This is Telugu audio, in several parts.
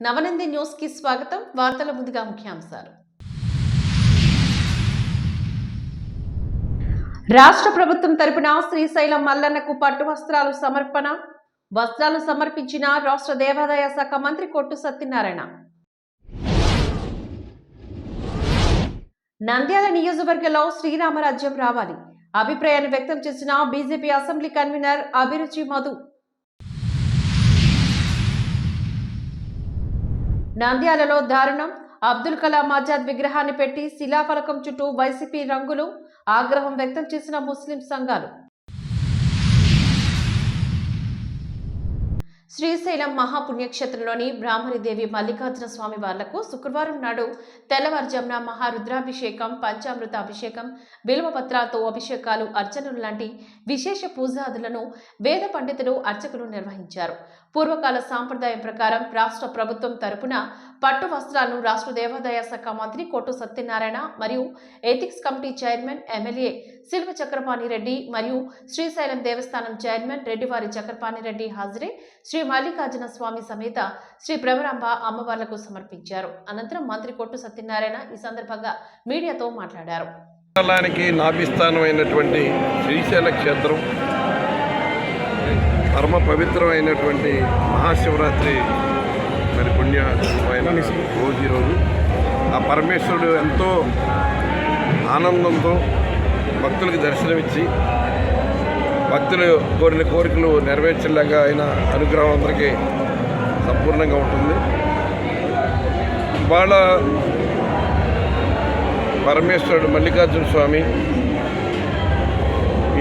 నవనంది న్యూస్కి స్వాగతం. వార్తల ముందుగా ముఖ్యాంశాలు. రాష్ట్ర ప్రభుత్వం తరపున శ్రీశైలం మల్లన్నకు పట్టు వస్త్రాలు సమర్పణ. వస్త్రాలు సమర్పించిన రాష్ట్ర దేవాదాయ శాఖ మంత్రి కొట్టు సత్యనారాయణ. నంద్యాల నియోజకవర్గంలో శ్రీరామరాజ్యం రావాలి. అభిప్రాయాన్ని వ్యక్తం చేసిన బీజేపీ అసెంబ్లీ కన్వీనర్ అభిరుచి మధు. నంద్యాలలో దారుణం. అబ్దుల్ కలాం ఆజాద్ విగ్రహాన్ని పెట్టి శిలాఫలకం చుట్టూ వైసీపీ రంగులు ఆగ్రహం వ్యక్తం చేసిన ముస్లిం సంఘాలు. శ్రీశైలం మహాపుణ్యక్షేత్రంలోని బ్రాహ్మణిదేవి మల్లికార్జున స్వామి వార్లకు శుక్రవారం నాడు తెల్లవారుజామున మహారుద్రాభిషేకం పంచామృత అభిషేకం బిల్వపత్రాలతో అభిషేకాలు అర్చనలు లాంటి విశేష పూజాదులను వేద పండితులు అర్చకులు నిర్వహించారు. పూర్వకాల సాంప్రదాయం ప్రకారం రాష్ట్ర ప్రభుత్వం తరపున పట్టు వస్త్రాలను రాష్ట్ర దేవాదాయ శాఖ మంత్రి కొట్టు సత్యనారాయణ మరియు ethics committee chairman MLA Silpa Chakrapani Reddy మరియు శ్రీశైలం దేవస్థానం చైర్మన్ రెడ్డివారి చక్రపాణి రెడ్డి హాజరై శ్రీ మల్లికార్జున స్వామి సమేత శ్రీ భ్రమరాంబ అమ్మవార్లకు సమర్పించారు. అనంతరం మంత్రి కొట్టు సత్యనారాయణ ఈ సందర్భంగా మీడియాతో మాట్లాడారు. మండలానికి నాభిస్థానమైనటువంటి శ్రీశైల క్షేత్రం పరమ పవిత్రమైనటువంటి మహాశివరాత్రి మరి పుణ్యమైన రోజు ఈరోజు ఆ పరమేశ్వరుడు ఎంతో ఆనందంతో భక్తులకు దర్శనమిచ్చి భక్తులు కోరిన కోరికలు నెరవేర్చేలాగా ఆయన అనుగ్రహం అందరికీ సంపూర్ణంగా ఉంటుంది. ఇవాళ పరమేశ్వరుడు మల్లికార్జున స్వామి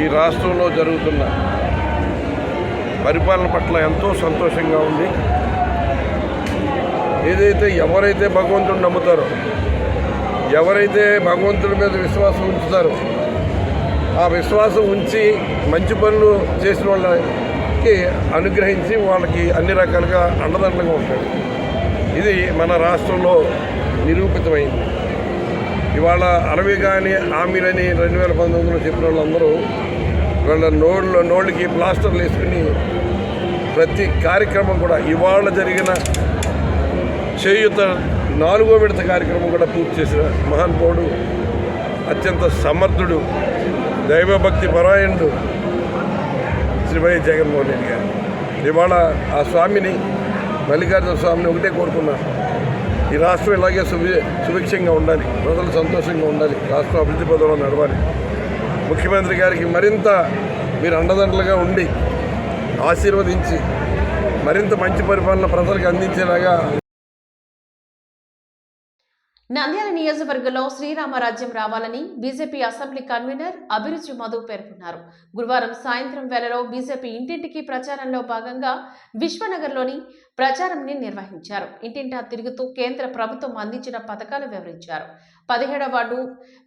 ఈ రాష్ట్రంలో జరుగుతున్న పరిపాలన పట్ల ఎంతో సంతోషంగా ఉంది. ఏదైతే ఎవరైతే భగవంతుడు నమ్ముతారో ఎవరైతే భగవంతుడి మీద విశ్వాసం ఉంచుతారో ఆ విశ్వాసం ఉంచి మంచి పనులు చేసిన వాళ్ళకి అనుగ్రహించి వాళ్ళకి అన్ని రకాలుగా అండదండలుగా ఉంటాడు. ఇది మన రాష్ట్రంలో నిరూపితమైంది. ఇవాళ అరవి కానీ ఆమీరని రెండు వేల పంతొమ్మిదిలో చెప్పిన వాళ్ళందరూ వాళ్ళ నోళ్ళు నోళ్ళకి ప్లాస్టర్లు వేసుకుని ప్రతి కార్యక్రమం కూడా ఇవాళ జరిగిన చేయుత నాలుగో విడత కార్యక్రమం కూడా పూర్తి చేసిన మహానుభావుడు అత్యంత సమర్థుడు దైవభక్తి పరాయణుడు శ్రీ వై జగన్మోహన్ రెడ్డి గారు. ఇవాళ ఆ స్వామిని మల్లికార్జున స్వామిని ఒకటే కోరుకున్నా. ఈ రాష్ట్రం ఇలాగే సుభి సుభిక్షంగా ఉండాలి ప్రజలు సంతోషంగా ఉండాలి రాష్ట్రం అభివృద్ధి పదంలో నడవాలి. ముఖ్యమంత్రి గారికి మరింత మీరు అండదండలుగా ఉండి ఆశీర్వదించి మరింత మంచి పరిపాలన ప్రజలకు అందించేలాగా నంద్యాల నియోజకవర్గంలో శ్రీరామరాజ్యం రావాలని బీజేపీ అసెంబ్లీ కన్వీనర్ అభిరుచి మధు పేర్కొన్నారు. గురువారం సాయంత్రం వేళలో బీజేపీ ఇంటింటికి ప్రచారంలో భాగంగా విశ్వనగర్లోని ప్రచారంని నిర్వహించారు. ఇంటింటా తిరుగుతూ కేంద్ర ప్రభుత్వం అందించిన పథకాలు వివరించారు. పదిహేడవ వార్డు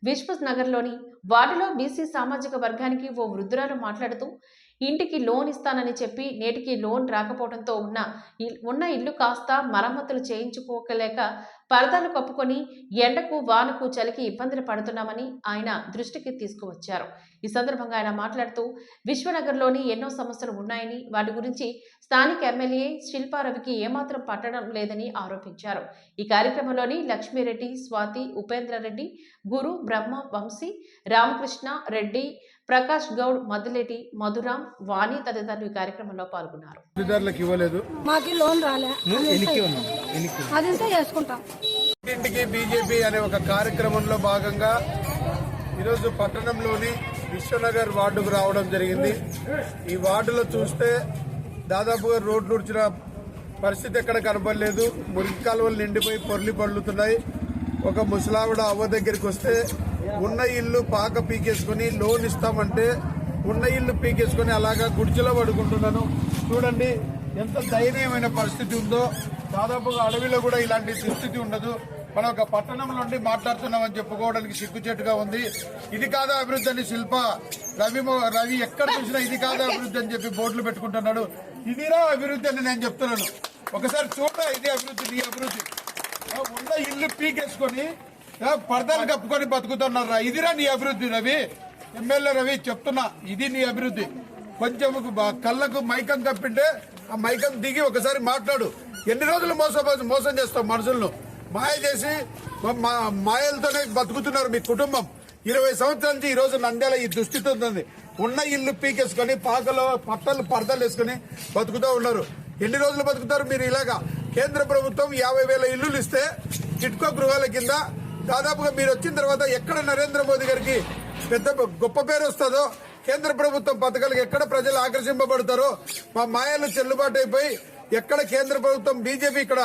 విశ్వనగర్లోని వార్డులో బీసీ సామాజిక వర్గానికి ఓ వృద్ధురాలు మాట్లాడుతూ ఇంటికి లోన్ ఇస్తానని చెప్పి నేటికి లోన్ రాకపోవడంతో ఉన్న ఉన్న ఇల్లు కాస్త మరమ్మతులు చేయించుకోకలేక పరదాలు కప్పుకొని ఎండకు వానకు చలికి ఇబ్బందులు పడుతున్నామని ఆయన దృష్టికి తీసుకువచ్చారు. ఈ సందర్భంగా ఆయన మాట్లాడుతూ విశ్వనగర్లోని ఎన్నో సమస్యలు ఉన్నాయని వాటి గురించి స్థానిక ఎమ్మెల్యే శిల్పారవికి ఏమాత్రం పట్టడం లేదని ఆరోపించారు. ఈ కార్యక్రమంలోని లక్ష్మీరెడ్డి స్వాతి ఉపేంద్రరెడ్డి గురు బ్రహ్మ వంశీ రామకృష్ణ రెడ్డి ప్రకాష్ గౌడ్ మద్దిలేటి మధురాం వాణి తదితరులు ఈ కార్యక్రమంలో పాల్గొన్నారు. ఇవ్వలేదు. మాకి లోన్ రాలే. అది ఇస్తే చేసుకుంటాం. ఇంటింటికి బీజేపీ అనే ఒక కార్యక్రమంలో భాగంగా ఈరోజు పట్టణంలోని విశ్వనగర్ వార్డుకు రావడం జరిగింది. ఈ వార్డులో చూస్తే దాదాపుగా రోడ్లు ఉడిచిన పరిస్థితి ఎక్కడ కనపడలేదు. మురికి కాలువలు నిండిపోయి పొర్లి పడులుతున్నాయి ఒక ముసలావిడ అవ్వ దగ్గరికి వస్తే ఉన్న ఇల్లు పాక పీకేసుకుని లోన్ ఇస్తామంటే ఉన్న ఇల్లు పీకేసుకుని అలాగా గుడిచెలో పడుకుంటున్నాను. చూడండి ఎంత దయనీయమైన పరిస్థితి ఉందో. దాదాపుగా అడవిలో కూడా ఇలాంటి దుస్థితి ఉండదు. మనం ఒక పట్టణం నుండి మాట్లాడుతున్నామని చెప్పుకోవడానికి సిగ్గుచేటుగా ఉంది. ఇది కాదా అభివృద్ధి అని శిల్ప రవి రవి ఎక్కడ చూసినా ఇది కాదా అభివృద్ధి అని చెప్పి బోర్డులు పెట్టుకుంటున్నాడు. ఇదిరా అభివృద్ధి అని నేను చెప్తున్నాను. ఒకసారి చూడ ఇది అభివృద్ధి నీ అభివృద్ధి. ఉన్న ఇల్లు పీకేసుకొని పరదాలు కప్పుకొని బతుకుతున్నారా? ఇదిరా నీ అభివృద్ధి రవి. ఎమ్మెల్యే రవి చెప్తున్నా ఇది నీ అభివృద్ధి. కొంచెం కళ్ళకు మైకం కప్పింటే ఆ మైకం దిగి ఒకసారి మాట్లాడు. ఎన్ని రోజులు మోసం మోసం చేస్తాం మనుషులను? మాయ చేసి మా- మాయలతోనే బతుకుతున్నారు మీ కుటుంబం. ఇరవై సంవత్సరాల నుంచి ఈ రోజు నంద్యాల ఈ దుస్థితి ఉంటుంది ఉన్న ఇల్లు పీకేసుకొని పాకలో పట్టలు పరదలు వేసుకొని బతుకుతూ ఉన్నారు. ఎన్ని రోజులు బతుకుతారు మీరు ఇలాగా? కేంద్ర ప్రభుత్వం యాభై వేల ఇల్లులు ఇస్తే చిట్కో గృహాల కింద దాదాపుగా మీరు వచ్చిన తర్వాత ఎక్కడ నరేంద్ర మోదీ గారికి పెద్ద గొప్ప పేరు వస్తుందో కేంద్ర ప్రభుత్వం పథకాలకు ఎక్కడ ప్రజలు ఆకర్షింపబడతారో మా మాయలు చెల్లుబాటు అయిపోయి ఎక్కడ కేంద్ర ప్రభుత్వం బీజేపీ ఇక్కడ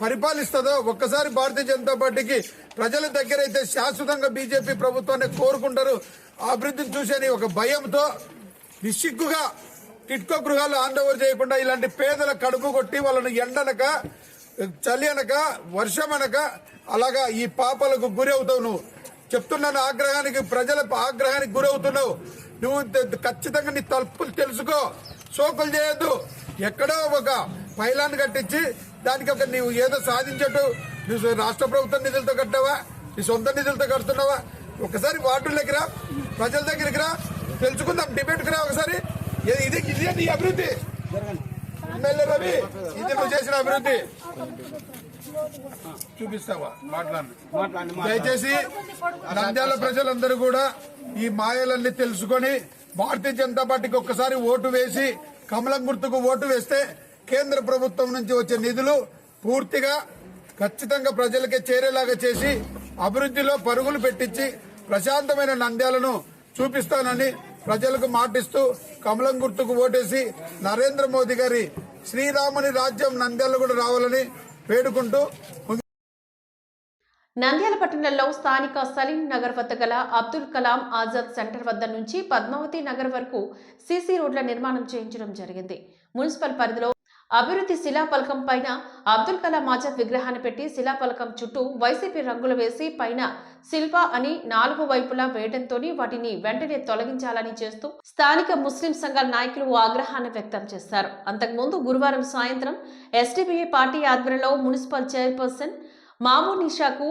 పరిపాలిస్తుందో ఒక్కసారి భారతీయ జనతా పార్టీకి ప్రజల దగ్గర అయితే శాశ్వతంగా బీజేపీ ప్రభుత్వాన్ని కోరుకుంటారు. అభివృద్ధిని చూసేని ఒక భయంతో నిస్సిగ్గుగా టిట్కో గృహాలు ఆందోళన ఓవర్ చేయకుండా ఇలాంటి పేదల కడుపు కొట్టి వాళ్ళని ఎండనక చలి అనక వర్షం అనక అలాగా ఈ పాపలకు గురి అవుతావు నువ్వు. చెప్తున్నాను ఆగ్రహానికి ప్రజల ఆగ్రహానికి గురవుతున్నావు నువ్వు ఖచ్చితంగా నీ తలుపులు తెలుసుకో. సోకులు చేయొద్దు. ఎక్కడో ఒక పైలాన్ని కట్టించి దానికి ఒక నువ్వు ఏదో సాధించట్టు నువ్వు రాష్ట్ర ప్రభుత్వం నిధులతో కట్టావా? నీ సొంత నిధులతో కడుతున్నావా? ఒకసారి వార్డుల దగ్గర ప్రజల దగ్గరికి రా. తెలుసుకుందాం డిబేట్కి రా ఒకసారి. ఇది- ఇది ఇదే నీ అభివృద్ధి. ఎమ్మెల్యే రవి ఇది నువ్వు చేసిన అభివృద్ధి. చూపిస్తావా? మాట్లాడు. దయచేసి నంద్యాల ప్రజలందరూ కూడా ఈ మాయలన్నీ తెలుసుకొని భారతీయ జనతా పార్టీకి ఒక్కసారి ఓటు వేసి కమలం గుర్తుకు ఓటు వేస్తే కేంద్ర ప్రభుత్వం నుంచి వచ్చే నిధులు పూర్తిగా ఖచ్చితంగా ప్రజలకే చేరేలాగా చేసి అభివృద్ధిలో పరుగులు పెట్టించి ప్రశాంతమైన నంద్యాలను చూపిస్తానని ప్రజలకు మాటిస్తూ కమలం గుర్తుకు ఓటేసి నరేంద్ర మోదీ గారి శ్రీరాముని రాజ్యం నంద్యాల కూడా రావాలని వేడుకుంటూ నంద్యాల పట్టణంలో స్థానిక సలీం నగర్ వద్ద గల అబ్దుల్ కలాం ఆజాద్ సెంటర్ వద్ద నుంచి పద్మావతి నగర్ వరకు సీసీ రోడ్ల నిర్మాణం చేయించడం జరిగింది. మున్సిపల్ పరిధిలో అభివృద్ధి శిలాఫలకం పైన అబ్దుల్ కలాం ఆజాద్ విగ్రహాన్ని పెట్టి శిలాఫలకం చుట్టూ వైసీపీ రంగులు వేసి పైన శిల్ప అని నాలుగు వైపులా వేయడంతో వాటిని వెంటనే తొలగించాలని చేస్తూ స్థానిక ముస్లిం సంఘాల నాయకులు ఆగ్రహాన్ని వ్యక్తం చేశారు. అంతకుముందు గురువారం సాయంత్రం ఎస్డిపిఐ పార్టీ ఆధ్వర్యంలో మున్సిపల్ చైర్పర్సన్ మామూ నిషాకు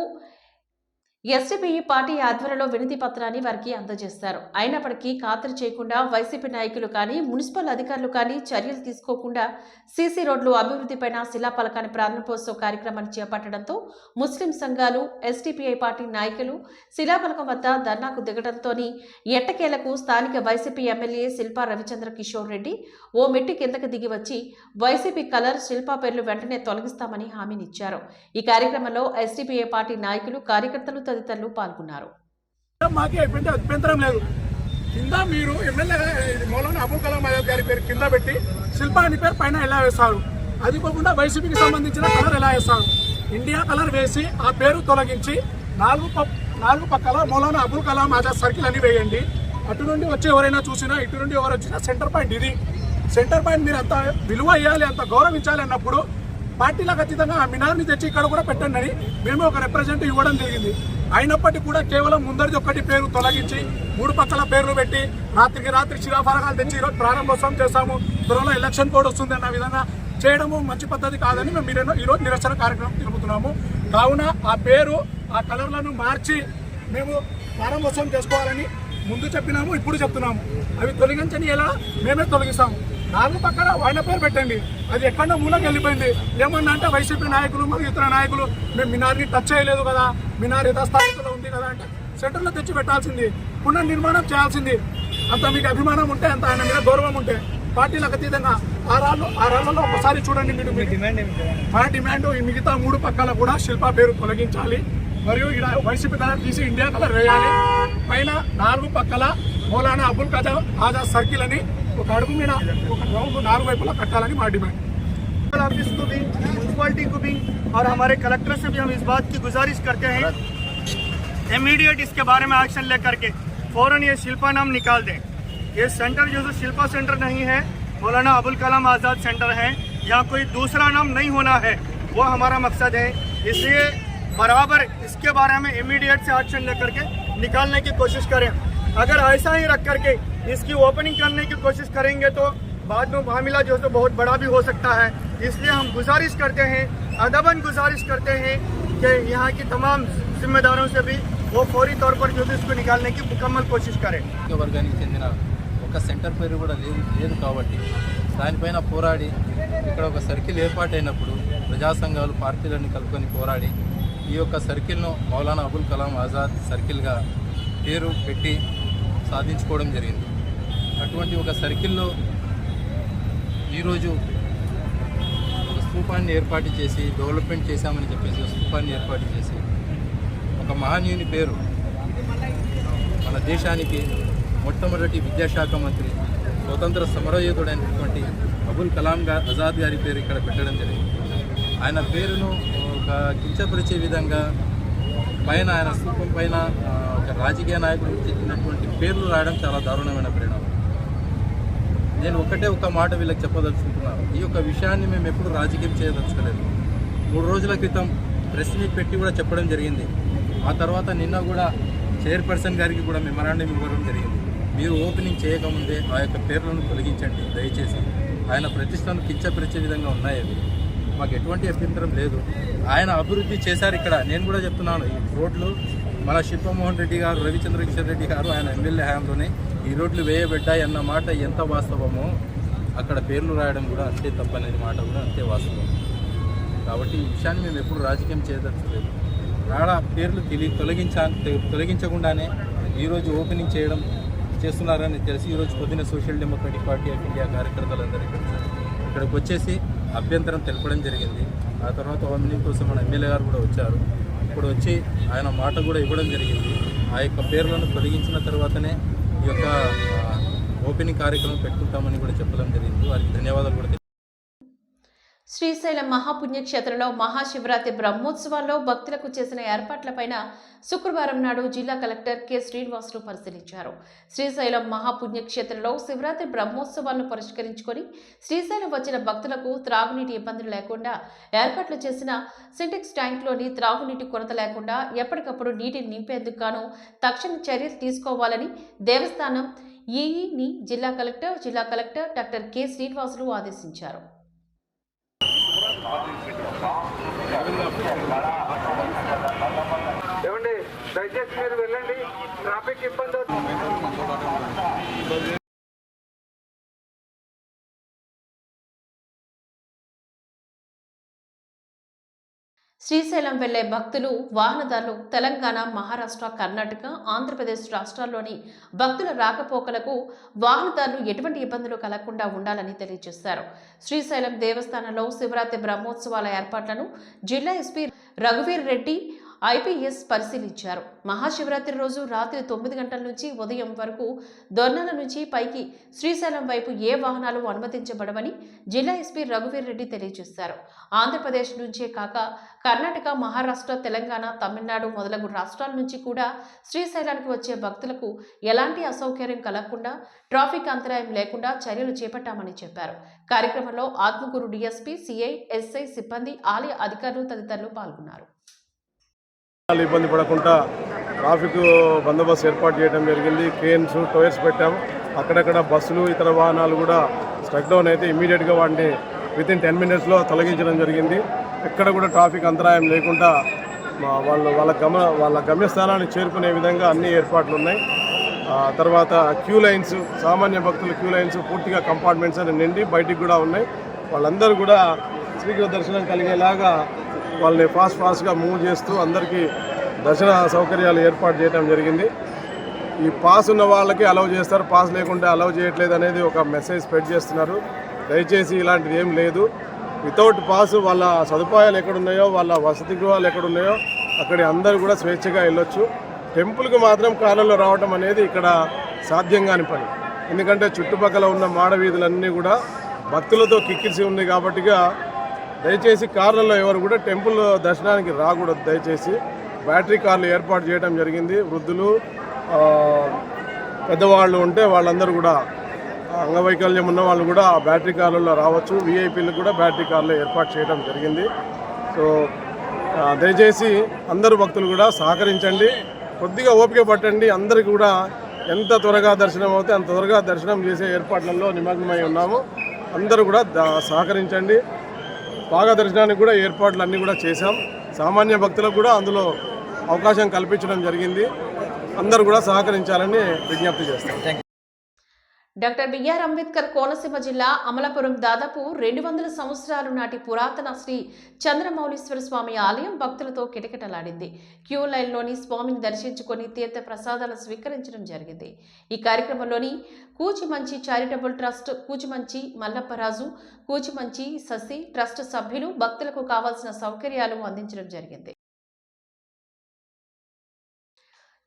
ఎస్డిపిఈ పార్టీ ఆధ్వర్యంలో వినతి పత్రాన్ని వారికి అందజేశారు అయినప్పటికీ ఖాతరు చేయకుండా వైసీపీ నాయకులు కానీ మున్సిపల్ అధికారులు కానీ చర్యలు తీసుకోకుండా సీసీ రోడ్లు అభివృద్ధిపైన శిలాపలకాన్ని ప్రారంభోత్సవ కార్యక్రమాన్ని చేపట్టడంతో ముస్లిం సంఘాలు ఎస్టీపీఐ పార్టీ నాయకులు శిలాపలకం వద్ద ధర్నాకు దిగడంతోని ఎట్టకేలకు స్థానిక వైసీపీ ఎమ్మెల్యే శిల్పా రవిచంద్ర కిషోర్ రెడ్డి ఓ మెట్టి కిందకు దిగి వచ్చి వైసీపీ కలర్ శిల్పా పేర్లు వెంటనే తొలగిస్తామని హామీనిచ్చారు. ఈ కార్యక్రమంలో ఎస్డిపిఐ పార్టీ నాయకులు కార్యకర్తలు తదితరులు పాల్గొన్నారు. మాకే ఎటువంటి అభ్యంతరం లేదు. కింద మీరు ఎమ్మెల్యే మౌలానా అబుల్ కలాం ఆజాద్ గారి పేరు కింద పెట్టి శిల్పా అని పేరు పైన ఎలా వేస్తారు? అది కాకుండా వైసీపీకి సంబంధించిన కలర్ ఎలా వేస్తారు? ఇండియా కలర్ వేసి ఆ పేరు తొలగించి నాలుగు ప- నాలుగు పక్కల మౌలానా అబుల్ కలాం ఆజాద్ సర్కిల్ అని వేయండి. అటు నుండి వచ్చి ఎవరైనా చూసినా ఇటు నుండి ఎవరు వచ్చినా సెంటర్ పాయింట్ ఇది. సెంటర్ పాయింట్ మీరు అంత విలువ ఇవ్వాలి అంత గౌరవించాలి అన్నప్పుడు పార్టీలో ఖచ్చితంగా ఆ మినార్ని తెచ్చి ఇక్కడ కూడా పెట్టండి అని మేము ఒక రిప్రజెంట్ ఇవ్వడం జరిగింది. అయినప్పటికీ కూడా కేవలం ముందరిది ఒక్కటి పేరు తొలగించి మూడు పక్కల పేర్లు పెట్టి రాత్రికి రాత్రి శిలాఫలకాలు తెచ్చి ఈరోజు ప్రారంభోత్సవం చేస్తాము. త్వరలో ఎలక్షన్ కోడ్ వస్తుంది అన్న విధంగా చేయడము మంచి పద్ధతి కాదని మేము మీరు ఈరోజు నిరసన కార్యక్రమం తెలుపుతున్నాము కావున ఆ పేరు ఆ కలర్లను మార్చి మేము ప్రారంభోత్సవం చేసుకోవాలని ముందు చెప్పినాము ఇప్పుడు చెప్తున్నాము. అవి తొలగించని ఎలా? మేమే తొలగిస్తాము. నాలుగు పక్కన ఆయన పేరు పెట్టండి. అది ఎక్కడో మూలకి వెళ్ళిపోయింది. ఏమన్నా అంటే వైసీపీ నాయకులు మరియు ఇతర నాయకులు మేము మినార్ని టచ్ చేయలేదు కదా మినార్ యథాస్థాయిలో ఉంది కదా అంటే సెంటర్లో తెచ్చి పెట్టాల్సింది పునర్నిర్మాణం చేయాల్సింది. అంత మీకు అభిమానం ఉంటే అంత ఆయన మీద గౌరవం ఉంటే పార్టీలకు అతీతంగా ఆ రాళ్ళు ఆ రాళ్ళలో ఒకసారి చూడండి మీరు మీ- మా డిమాండ్ ఈ మిగతా మూడు పక్కల కూడా శిల్పా పేరు తొలగించాలి. మరియు ఇక్కడ వైసీపీ కలర్ తీసి ఇండియా కలర్ వేయాలి. పైన నాలుగు పక్కల మౌలానా అబుల్ కజా ఆజాద్ సర్కిల్ అని ఒక అడుగు మీద ఒక రౌండ్ నాలుగు వైపులా కట్టాలని మా డిమాండ్ ऑफिस को भी म्यूनसिपालिटी को भी और हमारे कलेक्टर से भी हम इस बात की गुजारिश करते हैं इमीडिएट इसके बारे में एक्शन लेकर के फ़ौरन ये शिल्पा नाम निकाल दें ये सेंटर जो है शिल्पा सेंटर नहीं है मौलाना अबुल कलाम आज़ाद सेंटर है यहाँ कोई दूसरा नाम नहीं होना है वो हमारा मकसद है इसलिए बराबर इसके बारे में इमीडिएट से एक्शन लेकर के निकालने की कोशिश करें अगर ऐसा ही रख करके इसकी ओपनिंग करने की कोशिश करेंगे तो बाद में मामला जो है तो बहुत बड़ा भी हो सकता है इसलिए हम गुजारिश करते हैं अदबन गुजारिश करते हैं कि यहाँ की तमाम जिम्मेदारों से भी वो फौरी तौर पर जो है इसको निकालने की मुकम्मल कोशिश करें రాజకీయ వర్గానికి చెందిన ఒక సెంటర్ పేరు కూడా లేదు లేదు కాబట్టి దానిపైన పోరాడి ఇక్కడ ఒక సర్కిల్ ఏర్పాటైనప్పుడు ప్రజా సంఘాలు పార్టీలన్నీ కలుపుకొని పోరాడి ఈ యొక్క సర్కిల్ను మౌలానా అబుల్ కలాం ఆజాద్ సర్కిల్గా పేరు పెట్టి సాధించుకోవడం జరిగింది అటువంటి ఒక సర్కిల్లో ఈరోజు ఒక స్థూపాన్ని ఏర్పాటు చేసి డెవలప్మెంట్ చేశామని చెప్పేసి స్థూపాన్ని ఏర్పాటు చేసి ఒక మహనీయుని పేరు మన దేశానికి మొట్టమొదటి విద్యాశాఖ మంత్రి స్వతంత్ర సమరయోధుడైనటువంటి అబుల్ కలాం గా ఆజాద్ గారి పేరు ఇక్కడ పెట్టడం జరిగింది. ఆయన పేరును ఒక కించపరిచే విధంగా పైన ఆయన స్థూపం పైన ఒక రాజకీయ నాయకుడికి చెందినటువంటి పేర్లు రాయడం చాలా దారుణమైన పరిణామం. నేను ఒకటే ఒక మాట వీళ్ళకి చెప్పదలుచుకుంటున్నాను. ఈ యొక్క విషయాన్ని మేము ఎప్పుడు రాజకీయం చేయదలుచుకోలేదు. మూడు రోజుల క్రితం ప్రెస్ మీట్ పెట్టి కూడా చెప్పడం జరిగింది. ఆ తర్వాత నిన్న కూడా చైర్పర్సన్ గారికి కూడా మెమరాండం ఇవ్వడం జరిగింది. మీరు ఓపెనింగ్ చేయకముందే ఆ యొక్క పేర్లను తొలగించండి దయచేసి. ఆయన ప్రతిష్టను కించపరిచే విధంగా ఉన్నాయి అవి. మాకు ఎటువంటి అభ్యంతరం లేదు. ఆయన అభివృద్ధి చేశారు ఇక్కడ. నేను కూడా చెప్తున్నాను ఈ రోడ్లు మన శిల్పమోహన్ రెడ్డి గారు రవిచంద్ర కిషన్ రెడ్డి గారు ఆయన ఎమ్మెల్యే హయాంలోనే ఈ రోడ్లు వేయబడ్డాయి అన్న మాట ఎంత వాస్తవమో అక్కడ పేర్లు రాయడం కూడా అంతే తప్పనేది మాట కూడా అంతే వాస్తవం. కాబట్టి ఈ విషయాన్ని మేము ఎప్పుడు రాజకీయం చేయదలచలేదు రాడ పేర్లు తెలియ తొలగించా తొలగించకుండానే ఈరోజు ఓపెనింగ్ చేయడం చేస్తున్నారని తెలిసి ఈరోజు పొద్దున social democratic party of India కార్యకర్తలందరూ ఇక్కడికి వచ్చేసి అభ్యంతరం తెలపడం జరిగింది. ఆ తర్వాత ఓపెనింగ్ కోసం మన ఎమ్మెల్యే గారు కూడా వచ్చారు. ఇప్పుడు వచ్చి ఆయన మాట కూడా ఇవ్వడం జరిగింది. ఆ యొక్క పేర్లను తొలగించిన తర్వాతనే ఈ యొక్క ఓపెనింగ్ కార్యక్రమం పెట్టుకుంటామని కూడా చెప్పడం జరిగింది. వారికి ధన్యవాదాలు కూడా శ్రీశైలం మహాపుణ్యక్షేత్రంలో మహాశివరాత్రి బ్రహ్మోత్సవాల్లో భక్తులకు చేసిన ఏర్పాట్లపైన శుక్రవారం నాడు జిల్లా కలెక్టర్ కె. శ్రీనివాసులు పరిశీలించారు. శ్రీశైలం మహాపుణ్యక్షేత్రంలో శివరాత్రి బ్రహ్మోత్సవాలను పరిష్కరించుకొని శ్రీశైలం వచ్చిన భక్తులకు త్రాగునీటి ఇబ్బందులు లేకుండా ఏర్పాట్లు చేసిన సింటెక్స్ ట్యాంక్లోని త్రాగునీటి కొరత లేకుండా ఎప్పటికప్పుడు నీటిని నింపేందుకు గాను తక్షణ చర్యలు తీసుకోవాలని దేవస్థానం ఈఈని జిల్లా కలెక్టర్ జిల్లా కలెక్టర్ డాక్టర్ కె. శ్రీనివాసులు ఆదేశించారు. ఏమండి దయచేసి మీరు వెళ్ళండి. ట్రాఫిక్ ఇబ్బంది శ్రీశైలం వెళ్ళే భక్తులు వాహనదారులు తెలంగాణ మహారాష్ట్ర కర్ణాటక ఆంధ్రప్రదేశ్ రాష్ట్రాల్లోని భక్తుల రాకపోకలకు వాహనదారులు ఎటువంటి ఇబ్బందులు కలగకుండా ఉండాలని తెలియజేశారు. శ్రీశైలం దేవస్థానంలో శివరాత్రి బ్రహ్మోత్సవాల ఏర్పాట్లను జిల్లా ఎస్పీ రఘువీర్ రెడ్డి ఐపీఎస్ పరిశీలించారు. మహాశివరాత్రి రోజు రాత్రి తొమ్మిది గంటల నుంచి ఉదయం వరకు దొర్నల నుంచి పైకి శ్రీశైలం వైపు ఏ వాహనాలు అనుమతించబడవని జిల్లా ఎస్పీ రఘువీర్ రెడ్డి తెలియజేశారు. ఆంధ్రప్రదేశ్ నుంచే కాక కర్ణాటక మహారాష్ట్ర తెలంగాణ తమిళనాడు మొదలగు రాష్ట్రాల నుంచి కూడా శ్రీశైలానికి వచ్చే భక్తులకు ఎలాంటి అసౌకర్యం కలగకుండా ట్రాఫిక్ అంతరాయం లేకుండా చర్యలు చేపట్టామని చెప్పారు. కార్యక్రమంలో ఆత్మకూరు డిఎస్పీ సిఐ ఎస్ఐ సిబ్బంది ఆలయ అధికారులు తదితరులు పాల్గొన్నారు. వాళ్ళు ఇబ్బంది పడకుండా ట్రాఫిక్ బందోబస్తు ఏర్పాటు చేయడం జరిగింది. క్రేన్స్ టోయర్స్ పెట్టాము అక్కడక్కడ బస్సులు ఇతర వాహనాలు కూడా స్ట్రక్ డౌన్ అయితే ఇమీడియట్గా వాటిని వితిన్ టెన్ మినిట్స్లో తొలగించడం జరిగింది. ఎక్కడ కూడా ట్రాఫిక్ అంతరాయం లేకుండా మా- వాళ్ళు వాళ్ళ గమ వాళ్ళ గమ్యస్థానాన్ని చేరుకునే విధంగా అన్ని ఏర్పాట్లు ఉన్నాయి. తర్వాత క్యూ లైన్స్ సామాన్య భక్తుల క్యూ లైన్స్ పూర్తిగా కంపార్ట్మెంట్స్ అని నిండి బయటికి కూడా ఉన్నాయి. వాళ్ళందరూ కూడా శ్రీకృష్ణ దర్శనం కలిగేలాగా వాళ్ళని ఫాస్ట్ ఫాస్ట్గా మూవ్ చేస్తూ అందరికీ దర్శన సౌకర్యాలు ఏర్పాటు చేయడం జరిగింది. ఈ పాస్ ఉన్న వాళ్ళకి అలౌ చేస్తారు. పాస్ లేకుంటే అలౌ చేయట్లేదు అనేది ఒక మెసేజ్ స్ప్రెడ్ చేస్తున్నారు. దయచేసి ఇలాంటిది ఏం లేదు. వితౌట్ పాస్ వాళ్ళ సదుపాయాలు ఎక్కడున్నాయో వాళ్ళ వసతి గృహాలు ఎక్కడున్నాయో అక్కడి అందరూ కూడా స్వేచ్ఛగా వెళ్ళొచ్చు. టెంపుల్కి మాత్రం కాలంలో రావడం అనేది ఇక్కడ సాధ్యం కాని పని. ఎందుకంటే చుట్టుపక్కల ఉన్న మాడ వీధులన్నీ కూడా భక్తులతో కిక్కిరిసి ఉంది కాబట్టిగా దయచేసి కార్లలో ఎవరు కూడా టెంపుల్ దర్శనానికి రాకూడదు. దయచేసి బ్యాటరీ కార్లు ఏర్పాటు చేయడం జరిగింది. వృద్ధులు పెద్దవాళ్ళు ఉంటే వాళ్ళందరూ కూడా అంగవైకల్యం ఉన్న వాళ్ళు కూడా ఆ బ్యాటరీ కార్లలో రావచ్చు. విఐపీలు కూడా బ్యాటరీ కార్లు ఏర్పాటు చేయడం జరిగింది. సో దయచేసి అందరు భక్తులు కూడా సహకరించండి. కొద్దిగా ఓపిక పట్టండి. అందరికీ కూడా ఎంత త్వరగా దర్శనం అవుతే అంత త్వరగా దర్శనం చేసే ఏర్పాట్లలో నిమగ్నమై ఉన్నాము. అందరూ కూడా సహకరించండి. బాగా దర్శనానికి కూడా ఏర్పాట్లు అన్నీ కూడా చేశాం. సామాన్య భక్తులకు కూడా అందులో అవకాశం కల్పించడం జరిగింది. అందరూ కూడా సహకరించాలని విజ్ఞప్తి చేస్తాం. డాక్టర్ బిఆర్ అంబేద్కర్ కోనసీమ జిల్లా అమలాపురం దాదాపు రెండు వందల సంవత్సరాలు నాటి పురాతన శ్రీ చంద్రమౌళీశ్వర స్వామి ఆలయం భక్తులతో కిటకిటలాడింది. క్యూ లైన్లోని స్వామిని దర్శించుకొని తీర్థ ప్రసాదాలు స్వీకరించడం జరిగింది. ఈ కార్యక్రమంలోని Kuchimanchi charitable trust Kuchimanchi Mallapparaju Kuchimanchi Sasi trust సభ్యులు భక్తులకు కావాల్సిన సౌకర్యాలు అందించడం జరిగింది.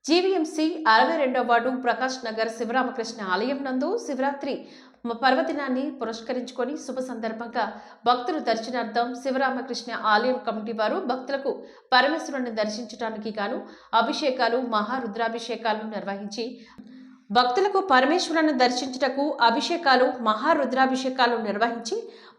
జీవీఎంసీ అరవై రెండవ వార్డు ప్రకాష్ నగర్ శివరామకృష్ణ ఆలయం నందు శివరాత్రి పర్వదినాన్ని పురస్కరించుకొని శుభ సందర్భంగా భక్తులు దర్శనార్థం శివరామకృష్ణ ఆలయం కమిటీ వారు భక్తులకు పరమేశ్వరుని దర్శించడానికి గాను అభిషేకాలు మహారుద్రాభిషేకాలను నిర్వహించి భక్తులకు పరమేశ్వరులను దర్శించుటకు అభిషేకాలు మహారుద్రాభిషేకాలు నిర్వహించి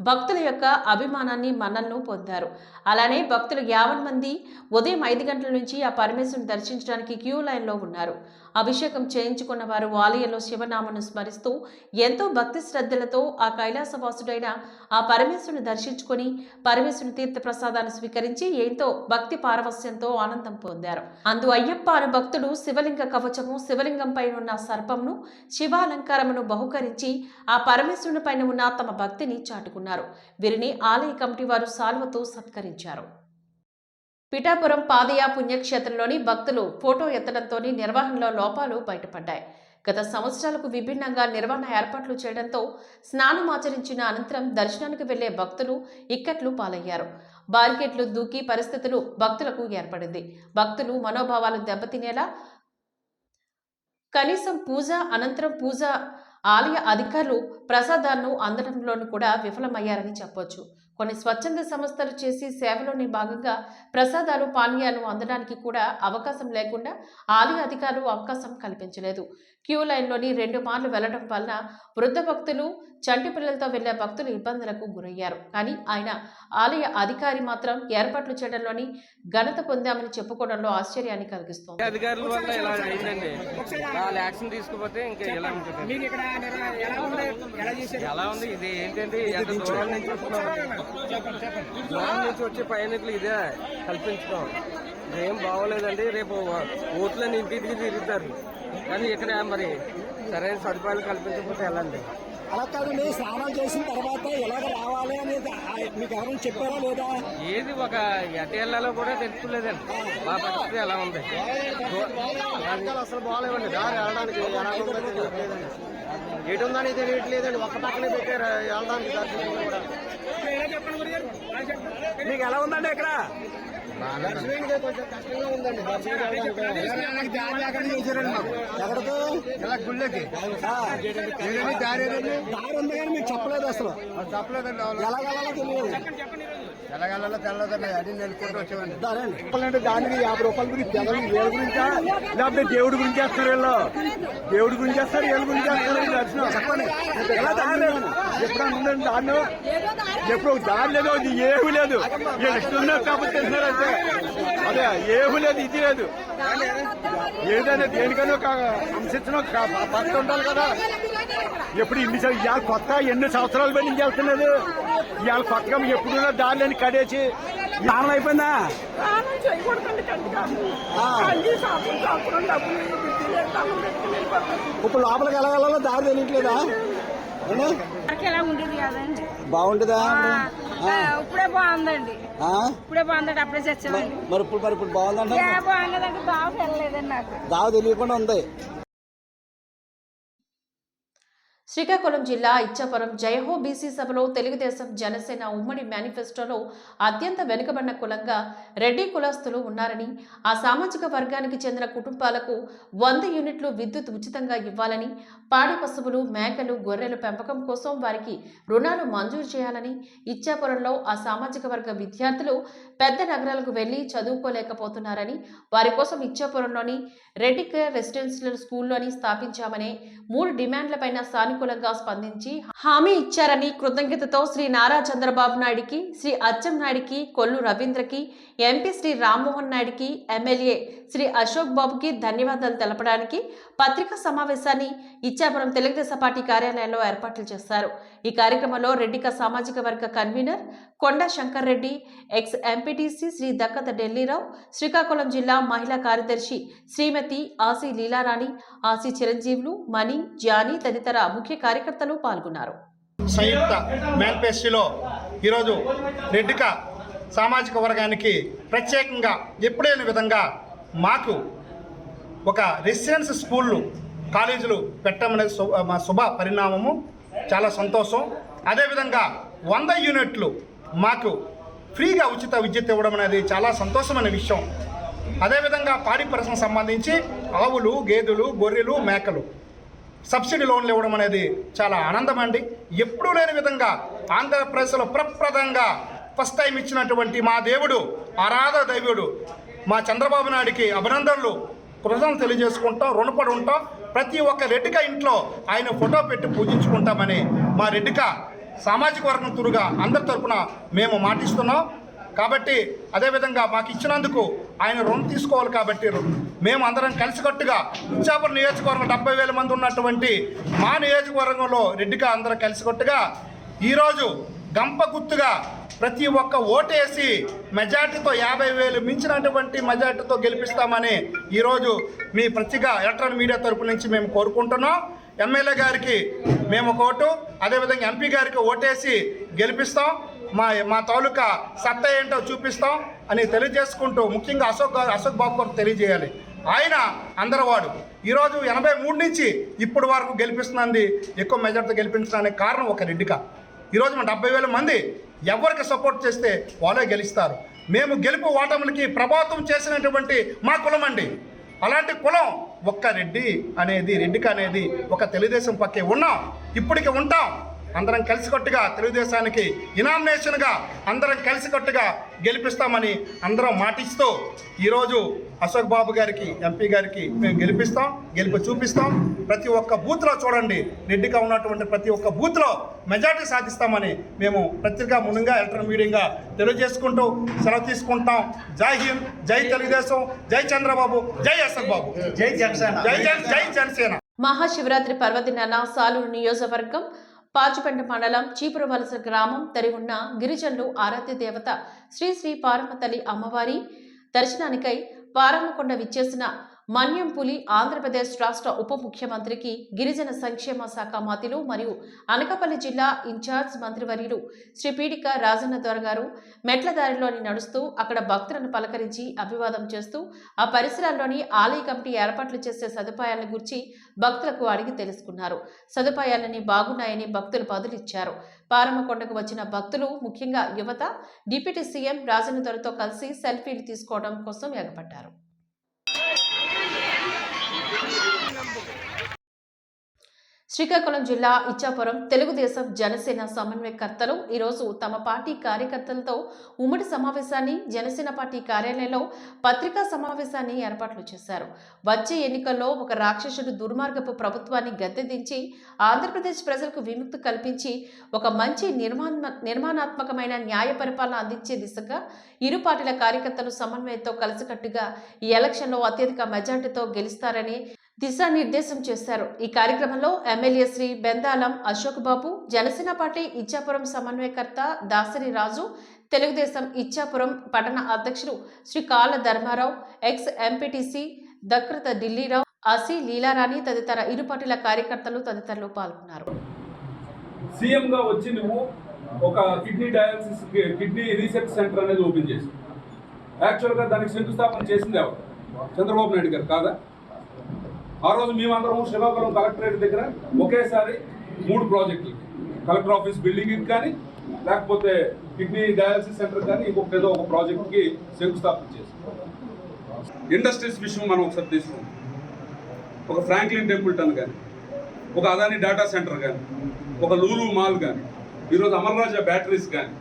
భక్తుల యొక్క అభిమానాన్ని మన్నలను పొందారు. అలానే భక్తులు యావన్ మంది ఉదయం ఐదు గంటల నుంచి ఆ పరమేశ్వరుని దర్శించడానికి క్యూ లైన్లో ఉన్నారు. అభిషేకం చేయించుకున్న వారు ఆలయంలో శివనామను స్మరిస్తూ ఎంతో భక్తి శ్రద్ధలతో ఆ కైలాసవాసుడైన ఆ పరమేశ్వరుని దర్శించుకొని పరమేశ్వరుని తీర్థ ప్రసాదాన్ని స్వీకరించి ఎంతో భక్తి పారవస్యంతో ఆనందం పొందారు. అందు అయ్యప్ప అను భక్తుడు శివలింగ కవచము శివలింగం పైన ఉన్న సర్పమును శివాలంకారమును బహుకరించి ఆ పరమేశ్వరుని పైన ఉన్న తమ భక్తిని చాటుకున్నారు. వీరిని ఆలయ కమిటీ వారు సాల్వతో సత్కరించారు. పిఠాపురం పాదయ పుణ్యక్షేత్రంలోని భక్తులు ఫోటో ఎత్తడంతో నిర్వహణలో లోపాలు బయటపడ్డాయి. గత సంవత్సరాలకు విభిన్నంగా నిర్వహణ ఏర్పాట్లు చేయడంతో స్నానం ఆచరించిన అనంతరం దర్శనానికి వెళ్ళే భక్తులు ఇక్కట్లు పాలయ్యారు. బార్కెట్లు దూకి పరిస్థితులు భక్తులకు ఏర్పడింది. భక్తులు మనోభావాలు దెబ్బతినేలా కనీసం పూజ అనంతరం పూజ ఆలయ అధికారులు ప్రసాదాలను అందడంలోనూ కూడా విఫలమయ్యారని చెప్పొచ్చు. కొన్ని స్వచ్ఛంద సంస్థలు చేసి సేవలోని భాగంగా ప్రసాదాలు పానీయాలు అందడానికి కూడా అవకాశం లేకుండా ఆలయ అధికారులు అవకాశం కల్పించలేదు. క్యూ లైన్లోని రెండు మార్లు వెళ్ళడం వలన వృద్ధ భక్తులు చంటి పిల్లలతో వెళ్ళే భక్తులు ఇబ్బందులకు గురయ్యారు. కానీ ఆయన ఆలయ అధికారి మాత్రం ఏర్పాట్లు చేయడంలోని ఘనత పొందామని చెప్పుకోవడంలో ఆశ్చర్యాన్ని కలిగిస్తోంది. అధికారుల వల్ల ఇలా అయిందండి. వాళ్ళు యాక్షన్ తీసుకోపోతే ఇంకా ఇలా ఉంటుంది? ఎలా ఉంది? ఇది ఏంటంటే ఎంత దూరం నుంచి వస్తున్నాం దూరం నుంచి వచ్చే ప్రయాణికులు ఇదే కల్పించుకోం ఇదేం బాగోలేదండి. రేపు ఓట్లని తిరుగుతారు. కానీ ఇక్కడ మరి సరైన సదుపాయాలు కల్పించకపోతే అండి అలా కాదండి స్నానం చేసిన తర్వాత ఎలాగ రావాలి అనేది మీకు ఎవరైనా చెప్పారా లేదా? ఏది ఒక ఎట వెళ్ళాలో కూడా తెలుసుకోలేదండి మా పరిస్థితి ఎలా ఉంది? అసలు బాగాలేవండి. దారి వెళ్ళడానికి ఎటు ఉందని తెలియట్లేదండి. ఒక్క పక్కనే పెట్టారు వెళ్ళడానికి మీకు ఎలా ఉందండి ఇక్కడ? దర్శనానికి ఇలా గుళ్ళకి దారి దారి ఉంది కానీ మీకు చెప్పలేదు అసలు చెప్పలేదండి ఎలా తెలియదు ఎలాగెళ్ళలో తెల్లదండి అది నెలకొంటూ వచ్చేవాడిని చెప్పాలంటే దానికి యాభై రూపాయల గురించి జగన్ వీళ్ళ గురించా లేకపోతే దేవుడి గురించి చేస్తారు వీళ్ళు దేవుడి గురించి చేస్తారు వీళ్ళ గురించి చేస్తారు దర్శనం చెప్పండి ఎలా దారి ఎప్పుడన్నా ఉందండి దారిలో ఎప్పుడు ఒక దారి లేదు ఇది ఏమీ లేదు. ఇష్టం కాబట్టి తెలిసినారంటే అదే ఏమీ లేదు ఇది లేదు. ఏదైనా దేనికైనా ఒక ఒక పద్ధతి ఉండాలి కదా. ఎప్పుడు ఇన్ని ఇవాళ కొత్త ఎన్ని సంవత్సరాలు పడి నుంచి వెళ్తున్నది ఇవాళ కొత్తగా ఎప్పుడున్న దారిని కడేసి. స్నానం అయిపోయిందా? ఆ. ఇప్పుడు లోపలికి వెళ్ళగలలో దారి తెలియట్లేదా? ఎలా ఉండేది కాదండి. బాగుంటుందా? ఇప్పుడే బాగుందండి? ఇప్పుడే బాగుందండి అప్పుడే చచ్చామండి. మరి ఇప్పుడు మరి ఇప్పుడు బాగుందంట ఏ బాగుందంటే బాగా వెళ్ళలేదండి నాకు. దావ తెలియకుండా ఉంది. శ్రీకాకుళం జిల్లా ఇచ్చాపురం జయహో బీసీ సభలో తెలుగుదేశం జనసేన ఉమ్మడి మేనిఫెస్టోలో అత్యంత వెనుకబడిన కులంగా రెడ్డి కులస్తులు ఉన్నారని ఆ సామాజిక వర్గానికి చెందిన కుటుంబాలకు వంద యూనిట్లు విద్యుత్ ఉచితంగా ఇవ్వాలని పాడి పశువులు మేకలు గొర్రెల పెంపకం కోసం వారికి రుణాలు మంజూరు చేయాలని ఇచ్చాపురంలో ఆ సామాజిక వర్గ విద్యార్థులు పెద్ద నగరాలకు వెళ్ళి చదువుకోలేకపోతున్నారని వారి కోసం ఇచ్చాపురంలోని రెడ్డి కేర్ రెసిడెన్షియల్ స్కూల్లోని స్థాపించామనే మూడు డిమాండ్లపైన సానుకూలంగా స్పందించి హామీ ఇచ్చారని కృతజ్ఞతతో శ్రీ నారా చంద్రబాబు నాయుడికి శ్రీ అచ్చం నాయుడికి కొల్లు రవీంద్రకి ఎంపీ శ్రీ రామ్మోహన్ నాయుడికి ఎమ్మెల్యే శ్రీ అశోక్ బాబుకి ధన్యవాదాలు తెలపడానికి పత్రికా సమావేశాన్ని ఇచ్చాపురం తెలుగుదేశం పార్టీ కార్యాలయంలో ఏర్పాట్లు చేశారు. ఈ కార్యక్రమంలో రెడ్డిక సామాజిక వర్గ convener Konda Shankar Reddy ex MPTC Shri Dakkata Dilli Rao Srikakulam జిల్లా మహిళా కార్యదర్శి శ్రీమతి ఆసి లీలారాణి ఆసి చిరంజీవులు మణి జానీ తదితర ముఖ్య ముఖ్య కార్యకర్తలు పాల్గొన్నారు. సంయుక్త మేనిఫెస్టోలో ఈరోజు రెడ్డిక సామాజిక వర్గానికి ప్రత్యేకంగా ఎప్పుడైన విధంగా మాకు ఒక రెసిడెన్స్ స్కూళ్ళు కాలేజీలు పెట్టమనేది మా శుభ పరిణామము చాలా సంతోషం. అదేవిధంగా వంద యూనిట్లు మాకు ఫ్రీగా ఉచిత విద్యుత్ ఇవ్వడం అనేది చాలా సంతోషమైన విషయం. అదేవిధంగా పాడి పరిశ్రమ సంబంధించి ఆవులు గేదెలు గొర్రెలు మేకలు సబ్సిడీ లోన్లు ఇవ్వడం అనేది చాలా ఆనందం అండి. ఎప్పుడూ లేని విధంగా ఆంధ్రప్రదేశ్లో ప్రప్రదంగా ఫస్ట్ టైం ఇచ్చినటువంటి మా దేవుడు ఆరాధ దైవుడు మా చంద్రబాబు నాయుడికి అభినందనలు. కృతజ్ఞతలు తెలియజేసుకుంటాం రుణపడి ఉంటాం. ప్రతి ఒక్క రెడ్డిక ఇంట్లో ఆయన ఫోటో పెట్టి పూజించుకుంటామని మా రెడ్డిక సామాజిక వర్గం తురుగా అందరి తరపున మేము మాటిస్తున్నాం. కాబట్టి అదేవిధంగా మాకు ఇచ్చినందుకు ఆయన రుణం తీసుకోవాలి కాబట్టి మేము అందరం కలిసికట్టుగా ఇచ్చాపురం నియోజకవర్గం డెబ్బై వేల మంది ఉన్నటువంటి మా నియోజకవర్గంలో రెడ్డిగా అందరం కలిసికట్టుగా ఈరోజు గంప గుర్తుగా ప్రతి ఒక్క ఓటేసి మెజార్టీతో యాభై వేలు మించినటువంటి మెజార్టీతో గెలిపిస్తామని ఈరోజు మీ ప్రతిగా ఎలక్ట్రానిక్ మీడియా తరపు నుంచి మేము కోరుకుంటున్నాం. ఎమ్మెల్యే గారికి మేము ఒక ఓటు అదేవిధంగా ఎంపీ గారికి ఓటేసి గెలిపిస్తాం. మా మా తాలూకా సత్తా ఏంటో చూపిస్తాం అని తెలియజేసుకుంటూ ముఖ్యంగా అశోక్ గారు అశోక్ బాబు గారు తెలియజేయాలి. ఆయన అందరవాడు. ఈరోజు ఎనభై మూడు నుంచి ఇప్పటి వరకు గెలిపిస్తున్నది ఎక్కువ మెజార్టీతో గెలిపించడానికి కారణం ఒక రెడ్డిక. ఈరోజు మన డెబ్బై వేల మంది ఎవరికి సపోర్ట్ చేస్తే వాళ్ళే గెలుస్తారు. మేము గెలుపు ఓటములకి ప్రభావితం చేసినటువంటి మా కులం అండి. అలాంటి కులం ఒక్క రెడ్డి అనేది రెడ్డిక అనేది ఒక తెలుగుదేశం పక్కే ఉన్నాం. ఇప్పటికి ఉంటాం. అందరం కలిసికట్టుగా తెలుగుదేశానికి ఇనామినేషన్గా అందరం కలిసికట్టుగా గెలిపిస్తామని అందరం మాటిస్తూ ఈరోజు అశోక్ బాబు గారికి ఎంపీ గారికి మేము గెలిపిస్తాం గెలిపి చూపిస్తాం. ప్రతి ఒక్క బూత్లో చూడండి రెడ్డిగా ఉన్నటువంటి ప్రతి ఒక్క బూత్లో మెజార్టీ సాధిస్తామని మేము పత్రికా మునుగా ఎలక్ట్రానిక్ మీడియంగా తెలియజేసుకుంటూ సెలవు తీసుకుంటాం. జై హింద్ జై తెలుగుదేశం జై చంద్రబాబు జై అశోక్ బాబు. జై జనసేన. జై జన్ జై జనసేన. మహాశివరాత్రి పర్వదినాన సాలూరు నియోజకవర్గం పాచిపెంట మండలం చీపురవలస గ్రామం తరివున్న గిరిజనులు ఆరాధ్య దేవత శ్రీ శ్రీ పారమతల్లి అమ్మవారి దర్శనానికై పారమ్మకొండ విచ్చేసిన మన్యం పులి ఆంధ్రప్రదేశ్ రాష్ట్ర ఉప ముఖ్యమంత్రికి గిరిజన సంక్షేమ శాఖ మంత్రులు మరియు అనకాపల్లి జిల్లా ఇన్ఛార్జ్ మంత్రివర్యులు శ్రీ పీడిక రాజన్న దొర గారు మెట్ల దారిలోని నడుస్తూ అక్కడ భక్తులను పలకరించి అభివాదం చేస్తూ ఆ పరిసరాల్లోని ఆలయ కమిటీ ఏర్పాట్లు చేసే సదుపాయాలను గురించి భక్తులకు అడిగి తెలుసుకున్నారు. సదుపాయాలని బాగున్నాయని భక్తులు బదులిచ్చారు. పారమ్మకొండకు వచ్చిన భక్తులు ముఖ్యంగా యువత డిప్యూటీ సీఎం రాజన్న దొరతో కలిసి సెల్ఫీలు తీసుకోవడం కోసం ఎగపడ్డారు శ్రీకాకుళం జిల్లా ఇచ్చాపురం తెలుగుదేశం జనసేన సమన్వయకర్తలు ఈరోజు తమ పార్టీ కార్యకర్తలతో ఉమ్మడి సమావేశాన్ని జనసేన పార్టీ కార్యాలయంలో పత్రికా సమావేశాన్ని ఏర్పాట్లు చేశారు. వచ్చే ఎన్నికల్లో ఒక రాక్షసుడు దుర్మార్గపు ప్రభుత్వాన్ని గద్దెదించి ఆంధ్రప్రదేశ్ ప్రజలకు విముక్తి కల్పించి ఒక మంచి నిర్మాణ నిర్మాణాత్మకమైన న్యాయ పరిపాలన అందించే దిశగా ఇరు పార్టీల కార్యకర్తలు సమన్వయంతో కలిసికట్టుగా ఈ ఎలక్షన్లో అత్యధిక మెజార్టీతో గెలుస్తారని దిశానిర్దేశం చేశారు. ఈ కార్యక్రమంలో ఎమ్మెల్యే శ్రీ బెందాలం అశోక్ బాబు జనసేన పార్టీ ఇచ్చాపురం సమన్వయకర్త దాసరి రాజు తెలుగుదేశం ఇచ్చాపురం పట్టణ అధ్యక్షులు శ్రీ కాళ్ళ ధర్మారావు ఎక్స్ ఎంపీటీసీ దక్రత ఢిల్లీరావు అసి లీలారాణి తదితర ఇరు పార్టీల కార్యకర్తలు తదితరులు పాల్గొన్నారు. సీఎంగా వచ్చి నువ్వు ఒక kidney dialysis kidney research centre అనేది ఓపెన్ చేసి యాక్చువల్గా దానికి శంకుస్థాపన చేసింది ఎవరు? చంద్రబాబు నాయుడు గారు కాదా? ఆ రోజు మేమందరం శ్రీకాకుళం కలెక్టరేట్ దగ్గర ఒకేసారి మూడు ప్రాజెక్టులు. కలెక్టర్ ఆఫీస్ బిల్డింగ్ కానీ లేకపోతే కిడ్నీ డయాలసిస్ సెంటర్ కానీ ఇంకొక ఏదో ఒక ప్రాజెక్ట్కి శంకుస్థాపన చేసాం ఇండస్ట్రీస్ విషయం మనం ఒకసారి తీసుకుంటాం ఒక ఫ్రాంక్లిన్ టెంపుల్టన్ కానీ ఒక అదాని డేటా సెంటర్ కానీ ఒక లూలు మాల్ కానీ ఈరోజు అమర్రాజా బ్యాటరీస్ కానీ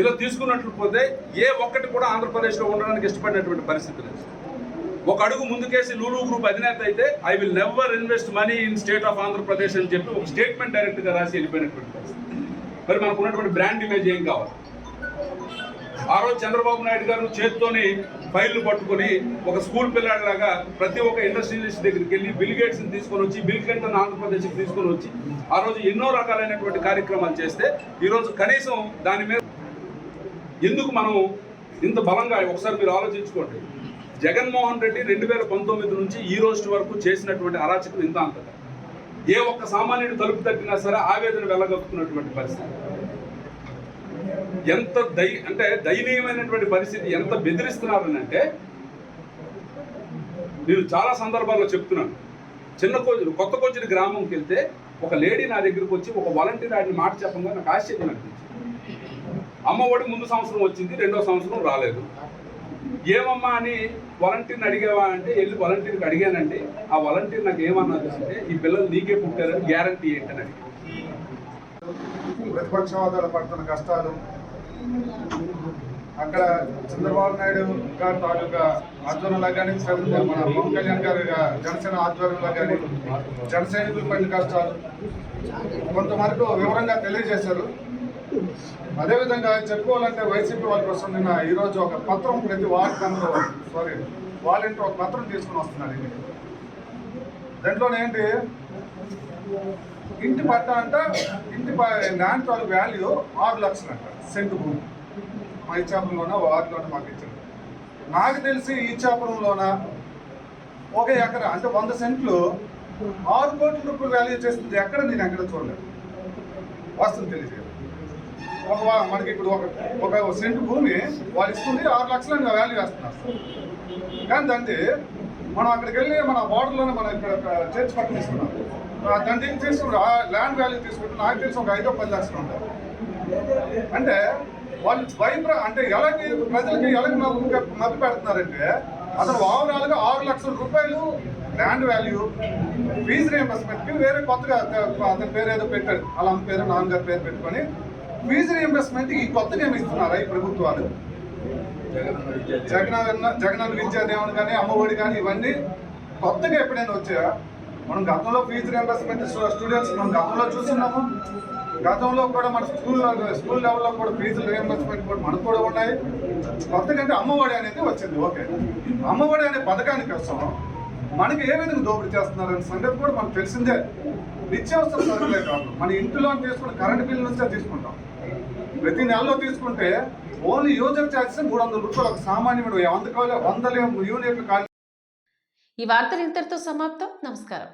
ఇలా తీసుకున్నట్లు పోతే ఏ ఒక్కటి కూడా ఆంధ్రప్రదేశ్లో ఉండడానికి ఇష్టపడినటువంటి పరిస్థితి లేదు. ఒక అడుగు ముందుకేసి లూలు గ్రూప్ అధినేత అయితే I will never invest money in state of Andhra Pradesh అని చెప్పి ఒక స్టేట్మెంట్ డైరెక్ట్గా రాసి వెళ్ళిపోయినటువంటి పరిస్థితి. మరి మనకు ఉన్నటువంటి బ్రాండ్ ఇమేజ్ ఏం కావాలి? ఆ రోజు చంద్రబాబు నాయుడు గారు చేత్తోని ఫైళ్ళు పట్టుకొని ఒక స్కూల్ పిల్లాడిలాగా ప్రతి ఒక్క ఇండస్ట్రియలిస్ట్ దగ్గరికి వెళ్ళి బిల్ గేట్స్ తీసుకొని వచ్చి బిల్ క్లింటన్ ఆంధ్రప్రదేశ్కి తీసుకొని వచ్చి ఆ రోజు ఎన్నో రకాలైనటువంటి కార్యక్రమాలు చేస్తే ఈరోజు కనీసం దాని మీద ఎందుకు మనం ఇంత బలంగా ఒకసారి మీరు ఆలోచించుకోండి. జగన్మోహన్ రెడ్డి రెండు వేల పంతొమ్మిది నుంచి ఈ రోజు వరకు చేసినటువంటి అరాచకం ఇంత అంత ఏ ఒక్క సామాన్యుడు తలుపు తగ్గినా సరే ఆవేదన వెళ్ళగక్కుతున్నటువంటి పరిస్థితి. ఎంత దై అంటే దయనీయమైనటువంటి పరిస్థితి ఎంత బెదిరిస్తున్నారు అంటే నేను చాలా సందర్భాల్లో చెప్తున్నాను. చిన్న కోచి కొత్త కోచిన గ్రామంకి వెళ్తే ఒక లేడీ నా దగ్గరికి వచ్చి ఒక వాలంటీర్ ఆడిని మాట చెప్పంగా నాకు ఆశ్చర్యం అనిపించింది. అమ్మఒడి ముందు సంవత్సరం వచ్చింది రెండో సంవత్సరం రాలేదు. ఏమమ్మా అని వాలంటీర్ని అడిగావా అంటే వెళ్ళి వాలంటీర్కి అడిగానండి. ఆ వాలంటీర్ నాకు ఏమన్నది అంటే ఈ పిల్లలు నీకే పుట్టారని గ్యారంటీ ఏంటని అడిగాను ప్రతిపక్షవాదాలు పడుతున్న కష్టాలు. అక్కడ చంద్రబాబు నాయుడు గారి తాలూకా ఆధ్వర్యంలో కానీ మన పవన్ కళ్యాణ్ గారి జనసేన ఆధ్వర్యంలో కానీ జనసైనికులు పడిన కష్టాలు. కొంతవరకు వివరంగా తెలియజేశారు. అదేవిధంగా చెప్పుకోవాలంటే వైసీపీ వాళ్ళ కోసం నిన్న ఈరోజు ఒక పత్రం ప్రతి వార్డు మెంబర్ సారీ వాలంటీర్ ఒక పత్రం తీసుకుని వస్తున్నాడు ఇది దాంట్లోనేంటి ఇంటి పట్ట అంట ఇంటి ల్యాండ్ తాలూ వాల్యూ ఆరు లక్షలు అంట సెంటు భూమి. మా ఇచ్చాపురంలోన? వారిలోన మాకు ఇచ్చారు. నాకు తెలిసి ఈ ఇచ్చాపురంలోన? ఒక ఎకరా అంటే వంద సెంట్లు ఆరు కోట్ల రూపాయలు వాల్యూ చేస్తుంది. ఎక్కడ నేను ఎక్కడ చూడలేదు. వాస్తవం తెలియజేయాలి ఒక మనకి ఇప్పుడు ఒక ఒక సెంట్ భూమి వాళ్ళు ఇస్తుంది ఆరు లక్షలు వాల్యూ వేస్తున్నారు. కానీ దాన్ని మనం అక్కడికి వెళ్ళి మన బార్డర్లోనే మనం ఇక్కడ చర్చ్ పక్కన తీసుకున్నాం. ఆ తీసుకుంటే ల్యాండ్ వాల్యూ తీసుకుంటే నాకు తెలిసి ఒక ఐదో పది లక్షలు ఉంటాయి అంటే వాళ్ళు భయప్ర అంటే ఎలాంటి ప్రజలకి ఎలాంటి మభ్య పెడుతున్నారంటే అతను ఓవరాల్గా ఆరు లక్షల రూపాయలు ల్యాండ్ వాల్యూ ఫీజు రియంబర్స్మెంట్కి వేరే కొత్తగా అతని పేరు ఏదో పెట్టాడు. వాళ్ళ అమ్మ పేరు నాన్నగారి పేరు పెట్టుకొని ఫీజు రియంబర్స్మెంట్ ఈ కొత్తగా నియమిస్తున్నారా ఈ ప్రభుత్వాలు? జగనన్న జగనన్న విద్యాదేవన్ కానీ అమ్మఒడి కానీ ఇవన్నీ కొత్తగా ఎప్పుడైనా వచ్చాయా? మనం గతంలో ఫీజు రియంబర్స్మెంట్ స్టూడెంట్స్ మనం గతంలో చూస్తున్నాము. గతంలో కూడా మన స్కూల్ స్కూల్ లెవెల్లో కూడా ఫీజు రియంబర్స్మెంట్ కూడా మనకు కూడా ఉన్నాయి. కొత్తగా అంటే అమ్మఒడి అనేది వచ్చింది ఓకే. అమ్మఒడి అనే పథకానికి వస్తాం మనకి ఏ విధంగా దోపిడీ చేస్తున్నారనే సంగతి కూడా మనకు తెలిసిందే. నిత్యావసర సరుకులే కాదు మన ఇంటిలో తీసుకున్న కరెంట్ బిల్ నుంచే తీసుకుంటాం. ప్రతి నెలలో తీసుకుంటే ఓన్లీ యూజర్ ఛార్జెస్ మూడు వందల రూపాయలు. ఒక సామాన్యుడు వంద వందల యూనిట్లు కాలే ఈ వార్తలు ఇంతటితో సమాప్తం. నమస్కారం.